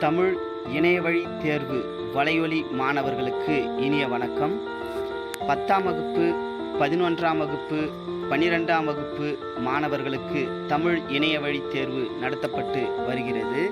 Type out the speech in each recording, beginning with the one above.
தமிழ் இணையவழி தேர்வு வலையொலி மாணவர்களுக்கு இனிய வணக்கம். பத்தாம் வகுப்பு பதினொன்றாம் வகுப்பு பன்னிரெண்டாம் வகுப்பு மாணவர்களுக்கு தமிழ் இணையவழி தேர்வு நடத்தப்பட்டு வருகிறது.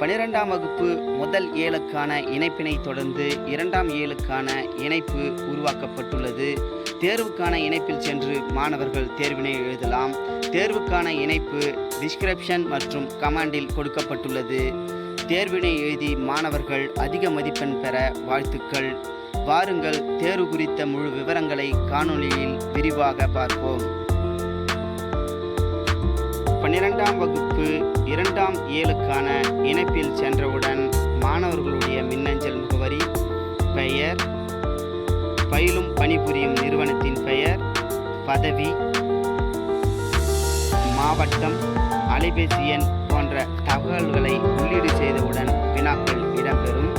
பன்னிரெண்டாம் வகுப்பு முதல் ஏழுக்கான இணைப்பினை தொடர்ந்து இரண்டாம் ஏழுக்கான இணைப்பு உருவாக்கப்பட்டுள்ளது. தேர்வுக்கான இணைப்பில் சென்று மாணவர்கள் தேர்வினை எழுதலாம். தேர்வுக்கான இணைப்பு டிஸ்கிரிப்ஷன் மற்றும் கமாண்டில் கொடுக்கப்பட்டுள்ளது. தேர்வினை எழுதி மாணவர்கள் அதிக மதிப்பெண் பெற வாழ்த்துக்கள். வாருங்கள் தேர்வு குறித்த முழு விவரங்களை காணொலியில் விரிவாக பார்ப்போம். பன்னிரெண்டாம் வகுப்பு இரண்டாம் ஏழுக்கான இணைப்பில் சென்றவுடன் மாணவர்களுடைய மின்னஞ்சல் முகவரி பெயர் பயிலும் பணிபுரியும் நிறுவனத்தின் பெயர் பதவி மாவட்டம் அலைபேசி எண் போன்ற தகவல்களை உள்ளீடு செய்தவுடன் வினாக்கள் இடம்பெறும்.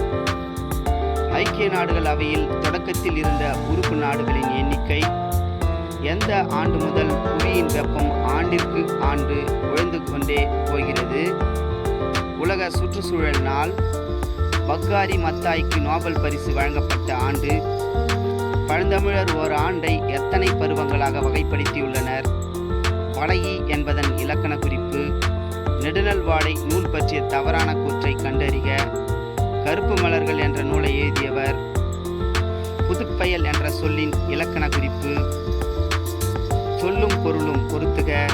ஐக்கிய நாடுகள் அவையில் தொடக்கத்தில் இருந்த உறுப்பு நாடுகளின் எண்ணிக்கை எந்த ஆண்டு முதல் புவியின் வெப்பம் ஆண்டிற்கு ஆண்டு குறைந்து கொண்டே போகிறது? உலக சுற்றுச்சூழல் நாள் பக்காரி மத்தாய்க்கு நோபல் பரிசு வழங்கப்பட்ட ஆண்டு பழந்தமிழர் ஓர் ஆண்டை எத்தனை பருவங்களாக வகைப்படுத்தியுள்ளனர்? படையி என்பதன் இலக்கண குறிப்பு நெடுநல்வாடை நூல் பற்றிய தவறான கூற்றை கண்டறிக. கருப்பு மலர்கள் என்ற நூலை எழுதியவர் புதுப்பயல் என்ற சொல்லின் இலக்கண குறிப்பு. சொல்லும் பொருளும் பொருத்துக.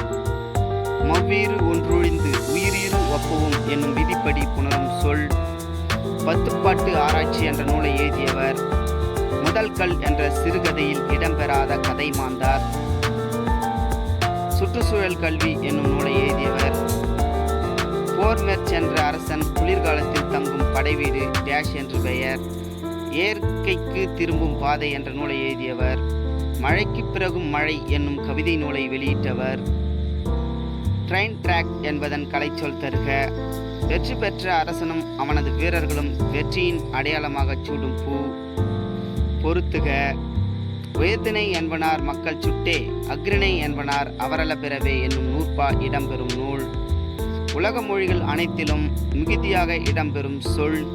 மவ்வீறு ஒன்றொழிந்து உயிரீறு ஒப்பவும் என்னும் விதிப்படி புணரும் சொல். பத்துப்பாட்டு ஆராய்ச்சி என்ற நூலை எழுதியவர். முதல் கல் என்ற சிறுகதையில் இடம்பெறாத கதை மாந்தார். சுற்றுச்சூழல் கல்வி என்னும் நூலை எழுதியவர். கோர்மெர்ச் என்ற அரசன் குளிர்காலத்தில் தங்கும் படைவீடு டேஷ் என்று பெயர். இயற்கைக்கு திரும்பும் பாதை என்ற நூலை எழுதியவர். மழைக்கு பிறகும் மழை என்னும் கவிதை நூலை வெளியிட்டவர். ட்ரெயின் ட்ராக் என்பதன் கலைச்சொல் தருக. வெற்றி பெற்ற அரசனும் அவனது வீரர்களும் வெற்றியின் அடையாளமாகச் சூடும் பூ. பொருத்துக உயர்திணை என்பனார் மக்கள் சுட்டே அக்ரிணை என்பனார் அவரல பிறவே என்னும் நூற்பா இடம்பெறும் நூல். உலக மொழிகள் அனைத்திலும் மிகுதியாக இடம்பெறும் சொல்.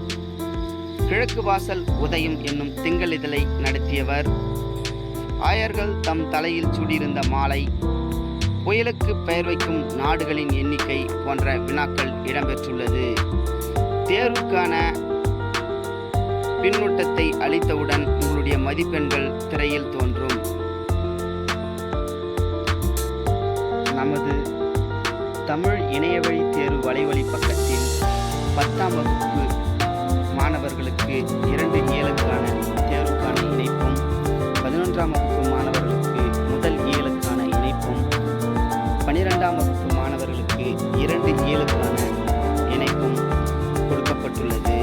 கிழக்கு வாசல் உதயம் என்னும் திங்கள் இதழை நடத்தியவர். ஆயர்கள் தம் தலையில் சூடியிருந்த மாலை புயலுக்கு பெயர் வைக்கும் நாடுகளின் எண்ணிக்கை போன்ற வினாக்கள் இடம்பெற்றுள்ளது. தேர்வுக்கான பின்னூட்டத்தை அளித்தவுடன் உங்களுடைய மதிப்பெண்கள் திரையில் தோன்றும். தமிழ் இணையவழி தேர்வு வலைவழி பக்கத்தில் பத்தாம் வகுப்பு மாணவர்களுக்கு இரண்டு ஏழுக்கான தேர்வுக்கான இணைப்பும் பதினொன்றாம் வகுப்பு மாணவர்களுக்கு முதல் ஏழுக்கான இணைப்பும் பன்னிரெண்டாம் வகுப்பு மாணவர்களுக்கு இரண்டு ஏழுக்கான இணைப்பும் கொடுக்கப்பட்டுள்ளது.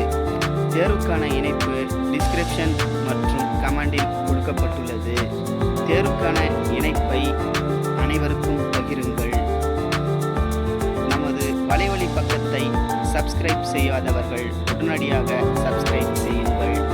தேர்வுக்கான இணைப்பு டிஸ்கிரிப்ஷன் மற்றும் கமெண்டில் கொடுக்கப்பட்டுள்ளது. தேர்வுக்கான இணைப்பை அனைவருக்கும் பகிருங்கள். வானொலி பக்கத்தை சப்ஸ்கிரைப் செய்யாதவர்கள் உடனடியாக சப்ஸ்கிரைப் செய்யுங்கள்.